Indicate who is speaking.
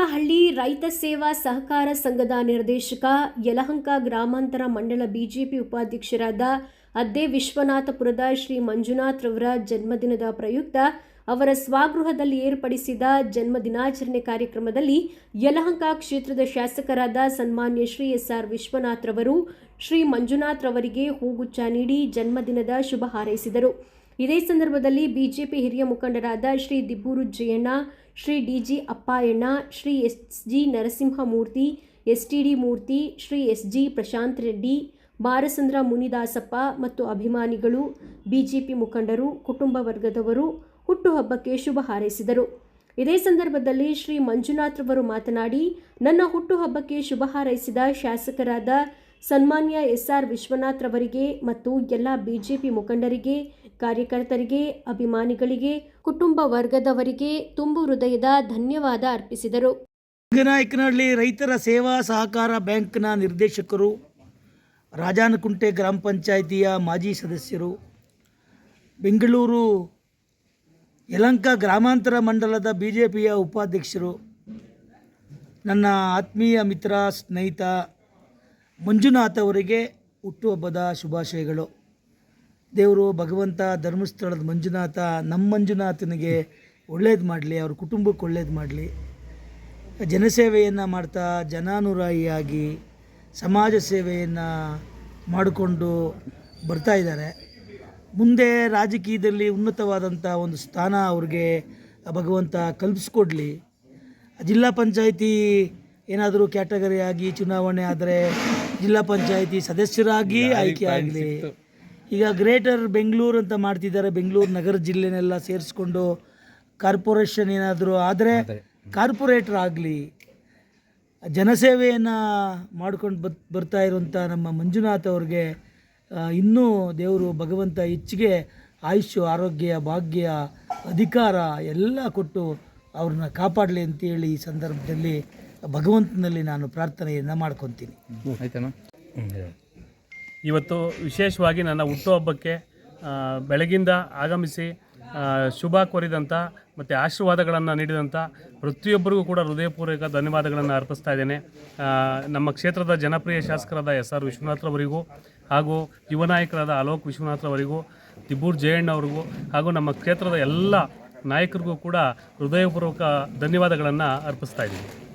Speaker 1: ನಾಯಕನಹಳ್ಳಿ ರೈತ ಸೇವಾ ಸಹಕಾರ ಸಂಘದ ನಿರ್ದೇಶಕ ಯಲಹಂಕ ಗ್ರಾಮಾಂತರ ಮಂಡಲ ಬಿಜೆಪಿ ಉಪಾಧ್ಯಕ್ಷರಾದ ಅದ್ದೇ ವಿಶ್ವನಾಥಪುರದ ಶ್ರೀ ಮಂಜುನಾಥ್ ರವರ ಜನ್ಮದಿನದ ಪ್ರಯುಕ್ತ ಅವರ ಸ್ವಗೃಹದಲ್ಲಿ ಏರ್ಪಡಿಸಿದ ಜನ್ಮದಿನಾಚರಣೆ ಕಾರ್ಯಕ್ರಮದಲ್ಲಿ ಯಲಹಂಕ ಕ್ಷೇತ್ರದ ಶಾಸಕರಾದ ಸನ್ಮಾನ್ಯ ಶ್ರೀ ಎಸ್ ಆರ್ ವಿಶ್ವನಾಥ್ ರವರು, ಶ್ರೀ ಮಂಜುನಾಥ್ ರವರಿಗೆ ಹೂಗುಚ್ಚ ನೀಡಿ ಜನ್ಮದಿನದ ಶುಭ ಹಾರೈಸಿದರು. ಇದೇ ಸಂದರ್ಭದಲ್ಲಿ ಬಿಜೆಪಿ ಹಿರಿಯ ಮುಖಂಡರಾದ Shri Dibbur Jayanna, Shri DG Appayanna, Shri S G Narasimhamurthy S T D Murthy, Shri S G Prashanth Reddy, Barasandra Munidasappa ಮತ್ತು ಅಭಿಮಾನಿಗಳು, ಬಿಜೆಪಿ ಮುಖಂಡರು, ಕುಟುಂಬ ವರ್ಗದವರು ಹುಟ್ಟುಹಬ್ಬಕ್ಕೆ ಶುಭ ಹಾರೈಸಿದರು. ಇದೇ ಸಂದರ್ಭದಲ್ಲಿ ಶ್ರೀ ಮಂಜುನಾಥ್ರವರು ಮಾತನಾಡಿ, ನನ್ನ ಹುಟ್ಟುಹಬ್ಬಕ್ಕೆ ಶುಭ ಹಾರೈಸಿದ ಶಾಸಕರಾದ ಸನ್ಮಾನ್ಯ ಎಸ್ ಆರ್ ವಿಶ್ವನಾಥ್ ರವರಿಗೆ ಮತ್ತು ಎಲ್ಲ ಬಿಜೆಪಿ ಮುಖಂಡರಿಗೆ ಕಾರ್ಯಕರ್ತರಿಗೆ, ಅಭಿಮಾನಿಗಳಿಗೆ, ಕುಟುಂಬ ವರ್ಗದವರಿಗೆ ತುಂಬು ಹೃದಯದ ಧನ್ಯವಾದ ಅರ್ಪಿಸಿದರು.
Speaker 2: ರಂಗನಾಯಕನಹಳ್ಳಿ ರೈತರ ಸೇವಾ ಸಹಕಾರ ಬ್ಯಾಂಕ್ನ ನಿರ್ದೇಶಕರು, ರಾಜಾನಕುಂಟೆ ಗ್ರಾಮ ಪಂಚಾಯಿತಿಯ ಮಾಜಿ ಸದಸ್ಯರು, ಬೆಂಗಳೂರು ಯಲಂಕ ಗ್ರಾಮಾಂತರ ಮಂಡಲದ ಬಿ ಜೆ ಪಿಯ ಉಪಾಧ್ಯಕ್ಷರು, ನನ್ನ ಆತ್ಮೀಯ ಮಿತ್ರ ಸ್ನೇಹಿತ ಮಂಜುನಾಥ್ ಅವರಿಗೆ ಹುಟ್ಟುಹಬ್ಬದ ಶುಭಾಶಯಗಳು. ದೇವರು ಭಗವಂತ ಧರ್ಮಸ್ಥಳದ ಮಂಜುನಾಥ ನಮ್ಮ ಮಂಜುನಾಥನಿಗೆ ಒಳ್ಳೇದು ಮಾಡಲಿ ಅವ್ರ ಕುಟುಂಬಕ್ಕೆ ಒಳ್ಳೇದು ಮಾಡಲಿ. ಜನಸೇವೆಯನ್ನು ಮಾಡ್ತಾ ಜನಾನುರಾಯಿಯಾಗಿ ಸಮಾಜ ಸೇವೆಯನ್ನು ಮಾಡಿಕೊಂಡು ಬರ್ತಾ ಇದ್ದಾರೆ. ಮುಂದೆ ರಾಜಕೀಯದಲ್ಲಿ ಉನ್ನತವಾದಂಥ ಒಂದು ಸ್ಥಾನ ಅವ್ರಿಗೆ ಭಗವಂತ ಕಲ್ಪಿಸ್ಕೊಡ್ಲಿ. ಜಿಲ್ಲಾ ಪಂಚಾಯಿತಿ ಏನಾದರೂ ಕ್ಯಾಟಗರಿ ಆಗಿ ಚುನಾವಣೆ ಆದರೆ ಜಿಲ್ಲಾ ಪಂಚಾಯಿತಿ ಸದಸ್ಯರಾಗಿ ಆಯ್ಕೆ ಆಗಲಿ. ಈಗ ಗ್ರೇಟರ್ ಬೆಂಗಳೂರು ಅಂತ ಮಾಡ್ತಿದ್ದಾರೆ. ಬೆಂಗಳೂರು ನಗರ ಜಿಲ್ಲೆನೆಲ್ಲ ಸೇರಿಸ್ಕೊಂಡು ಕಾರ್ಪೊರೇಷನ್ ಏನಾದರೂ ಆದರೆ ಕಾರ್ಪೊರೇಟರ್ ಆಗಲಿ ಜನಸೇವೆಯನ್ನು ಮಾಡ್ಕೊಂಡು ಬತ್ ಬರ್ತಾ ಇರುವಂಥ ನಮ್ಮ ಮಂಜುನಾಥ್ ಅವ್ರಿಗೆ ಇನ್ನೂ ದೇವರು ಭಗವಂತ ಹೆಚ್ಚಿಗೆ ಆಯುಷ್ಯ ಆರೋಗ್ಯ ಭಾಗ್ಯ ಅಧಿಕಾರ ಎಲ್ಲ ಕೊಟ್ಟು ಅವ್ರನ್ನ ಕಾಪಾಡಲಿ ಅಂತೇಳಿ ಈ ಸಂದರ್ಭದಲ್ಲಿ ಭಗವಂತನಲ್ಲಿ ನಾನು ಪ್ರಾರ್ಥನೆಯನ್ನು ಮಾಡ್ಕೊತೀನಿ.
Speaker 3: ಆಯ್ತೇನಾ
Speaker 4: ಇವತ್ತು ವಿಶೇಷವಾಗಿ ನನ್ನ ಹುಟ್ಟುಹಬ್ಬಕ್ಕೆ ಬೆಳಗಿಂದ ಆಗಮಿಸಿ ಶುಭ ಕೋರಿದಂಥ ಮತ್ತು ಆಶೀರ್ವಾದಗಳನ್ನು ನೀಡಿದಂಥ ಪ್ರತಿಯೊಬ್ಬರಿಗೂ ಕೂಡ ಹೃದಯಪೂರ್ವಕ ಧನ್ಯವಾದಗಳನ್ನು ಅರ್ಪಿಸ್ತಾ ಇದ್ದೇನೆ. ನಮ್ಮ ಕ್ಷೇತ್ರದ ಜನಪ್ರಿಯ ಶಾಸಕರಾದ ಎಸ್ ಆರ್ ವಿಶ್ವನಾಥ್ರವರಿಗೂ ಹಾಗೂ ಯುವ ನಾಯಕರಾದ ಅಲೋಕ್ ವಿಶ್ವನಾಥ್ರವರಿಗೂ, ತಿಬ್ಬೂರ್ ಜಯಣ್ಣವರಿಗೂ ಹಾಗೂ ನಮ್ಮ ಕ್ಷೇತ್ರದ ಎಲ್ಲ ನಾಯಕರಿಗೂ ಕೂಡ ಹೃದಯಪೂರ್ವಕ ಧನ್ಯವಾದಗಳನ್ನು ಅರ್ಪಿಸ್ತಾ ಇದ್ದೀನಿ.